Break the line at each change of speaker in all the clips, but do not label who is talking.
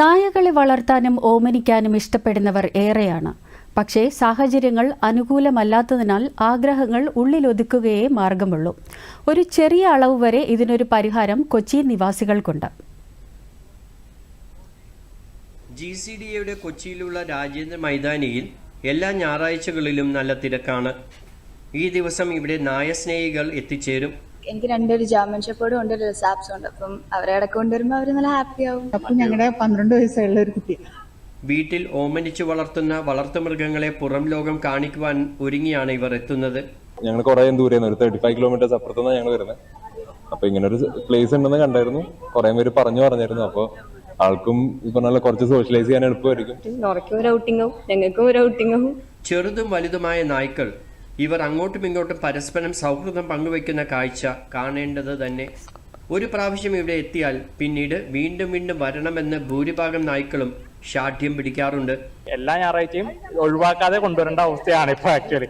നായകളെ വളർത്താനും ഓമനിക്കാനും ഇഷ്ടപ്പെടുന്നവർ ഏറെയാണ്. പക്ഷേ സാഹചര്യങ്ങൾ അനുകൂലമല്ലാത്തതിനാൽ ആഗ്രഹങ്ങൾ ഉള്ളിലൊതുക്കുകയേ മാർഗമുള്ളൂ. ഒരു ചെറിയ അളവ് വരെ ഇതിനൊരു പരിഹാരം കൊച്ചി നിവാസികൾക്കുണ്ട്.
ജി സി ഡി എയുടെ കൊച്ചിയിലുള്ള രാജേന്ദ്ര മൈതാനിയിൽ എല്ലാ ഞായറാഴ്ചകളിലും നല്ല തിരക്കാണ്. ഈ ദിവസം ഇവിടെ നായസ്നേഹികൾ എത്തിച്ചേരും.
എനിക്ക് രണ്ടൊരു ജർമ്മൻ ഷെപ്പേർഡും ഉണ്ട് ഒരു റിസാപ്സും ഉണ്ട്. അപ്പം അവരെ ഇടയ്ക്ക് കൊണ്ടുവരുമ്പോൾ അവർ നല്ല ഹാപ്പി ആവും.
അപ്പം ഞങ്ങളുടെ പന്ത്രണ്ട് വയസ്സുള്ള ഒരു കുട്ടി.
വീട്ടിൽ ഓമനിച്ചു വളർത്തുന്ന വളർത്തുമൃഗങ്ങളെ പുറം ലോകം കാണിക്കുവാൻ ഒരുങ്ങിയാണ് ഇവർ എത്തുന്നത്.
ഞങ്ങൾ കുറെ ദൂരെ ഒരു തേർട്ടി ഫൈവ് കിലോമീറ്റേഴ്സ് അപ്പുറത്തുനിന്ന് ഞങ്ങൾ വരുന്നത് അപ്പൊ ഇങ്ങനെ ഒരു പ്ലേസ് ഉണ്ടെന്ന് കണ്ടായിരുന്നു. കുറെ പേര് പറഞ്ഞു പറഞ്ഞായിരുന്നു അപ്പൊ ആൾക്കും ഇപ്പൊ നല്ല കുറച്ച് സോഷ്യലൈസ് ചെയ്യാൻ എളുപ്പമായിരിക്കും.
നോറയ്ക്കും ഒരു ഔട്ടിംഗ് ഞങ്ങൾക്കും ഒരു ഔട്ടിംഗ് ആവും.
ചെറുതും വലുതുമായ നായ്ക്കൾ ഇവർ അങ്ങോട്ടും ഇങ്ങോട്ടും പരസ്പരം സൗഹൃദം പങ്കുവയ്ക്കുന്ന കാഴ്ച കാണേണ്ടത് തന്നെ. ഒരു പ്രാവശ്യം ഇവിടെ എത്തിയാൽ പിന്നീട് വീണ്ടും വീണ്ടും വരണമെന്ന് ഭൂരിഭാഗം നായ്ക്കളും ഷാഠ്യം പിടിക്കാറുണ്ട്.
എല്ലാ ഞായറാഴ്ചയും ഒഴിവാക്കാതെ കൊണ്ടുവരേണ്ട അവസ്ഥയാണ് ഇപ്പൊ ആക്ച്വലി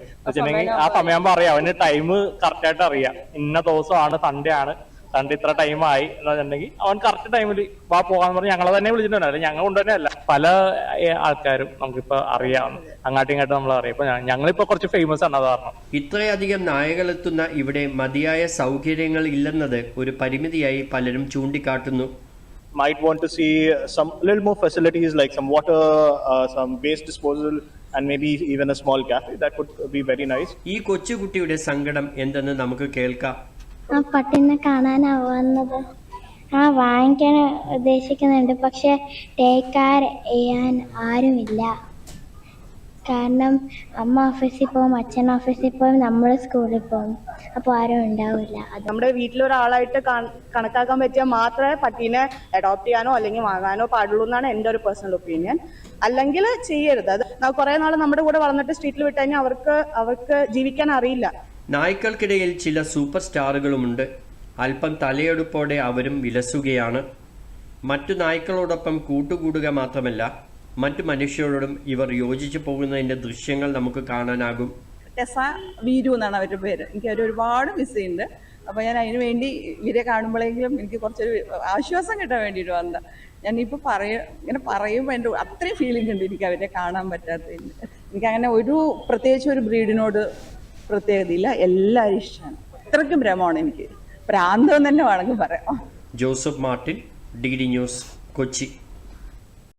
ആ സമയം പറയാം. അവന് ടൈം കറക്റ്റ് ആയിട്ട് അറിയാം. ഇന്ന ദിവസമാണ് സൺഡേ ആണ്. സൺഡേ ഇത്ര ടൈം ആയി എന്ന് വെച്ചിട്ടുണ്ടെങ്കിൽ അവൻ കറക്റ്റ് ടൈമിൽ വാ പോകാന്ന് പറഞ്ഞ് ഞങ്ങളെ തന്നെ വിളിച്ചിട്ടുണ്ട് അല്ലെങ്കിൽ ഞങ്ങൾ കൊണ്ടുതന്നെയല്ല പല ഏഹ്, ആൾക്കാരും നമുക്കിപ്പോ അറിയാം. അങ്ങാട്ടും ഇങ്ങോട്ടും നമ്മൾ അറിയാം. ഇപ്പൊ ഞങ്ങളിപ്പോ കുറച്ച് ഫേമസ് ആണ് അത് കാരണം
ഇത്രയധികം നായകളെത്തുന്ന ഇവിടെ മതിയായ സൗകര്യങ്ങൾ ഇല്ലെന്നത് ഒരു പരിമിതിയായി പലരും ചൂണ്ടിക്കാട്ടുന്നു.
Might want to see some little more facilities like some water, uh, some waste disposal, and maybe even a small cafe. That would be very nice.
ഈ കൊച്ചുകുട്ടിയുടെ സങ്കടം എന്തെന്ന് നമുക്ക് കേൾക്കാം.
ആ പട്ടിനെ കാണാനാ വന്നത്. ആ വാങ്ങിക്കാൻ ഉദ്ദേശിക്കുന്നുണ്ട്. പക്ഷെ ടേക്ക് കെയർ ചെയ്യാൻ ആരുമില്ല. കാരണം അമ്മ ഓഫീസിൽ പോകും അച്ഛൻ ഓഫീസിൽ പോകും നമ്മൾ സ്കൂളിൽ പോകും അപ്പോൾ ആരും ഉണ്ടാവില്ല. അത്
നമ്മുടെ വീട്ടിലൊരാളായിട്ട് കണക്കാക്കാൻ പറ്റിയാൽ മാത്രമേ പട്ടീനെ അഡോപ്റ്റ് ചെയ്യാനോ അല്ലെങ്കിൽ വാങ്ങാനോ പാടുള്ളൂ എന്നാണ് എന്റെ ഒരു പേഴ്സണൽ ഒപ്പീനിയൻ അല്ലെങ്കിൽ ചെയ്യരുത്. അത് കുറേ നാൾ നമ്മുടെ കൂടെ വളർന്നിട്ട് സ്ട്രീറ്റിൽ വിട്ടുകഴിഞ്ഞാൽ അവർക്ക് അവർക്ക് ജീവിക്കാൻ അറിയില്ല.
നായ്ക്കൾക്കിടയിൽ ചില സൂപ്പർ സ്റ്റാറുകളുമുണ്ട്. അല്പം തലയെടുപ്പോടെ അവരും വിലസുകയാണ്. മറ്റു നായ്ക്കളോടൊപ്പം കൂട്ടുകൂടുക മാത്രമല്ല മറ്റു മനുഷ്യരോടും ഇവർ യോജിച്ചു പോകുന്നതിന്റെ ദൃശ്യങ്ങൾ നമുക്ക് കാണാനാകും.
ടെസ വീരു എന്നാണ് അവരുടെ പേര്. എനിക്ക് അവർ ഒരുപാട് മിസ് ചെയ്യുന്നുണ്ട്. അപ്പോൾ ഞാൻ അതിനു വേണ്ടി ഇവരെ കാണുമ്പോഴെങ്കിലും എനിക്ക് കുറച്ചൊരു ആശ്വാസം കിട്ടാൻ വേണ്ടിയിട്ട് വന്ന ഞാനിപ്പോൾ പറയ ഇങ്ങനെ പറയുമ്പോൾ എന്റെ അത്രയും ഫീലിംഗ് ഉണ്ട് എനിക്ക് അവരെ കാണാൻ പറ്റാത്തതിന്. എനിക്ക് അങ്ങനെ ഒരു പ്രത്യേകിച്ച് ഒരു ബ്രീഡിനോട് പ്രത്യേകതയില്ല എല്ലാവരും ഇഷ്ടമാണ്. അത്രയ്ക്കും ഭ്രമമാണ് എനിക്ക്. പ്രാന്തം തന്നെ വേണമെങ്കിൽ പറയാം.
Joseph Martin D D news Kochi.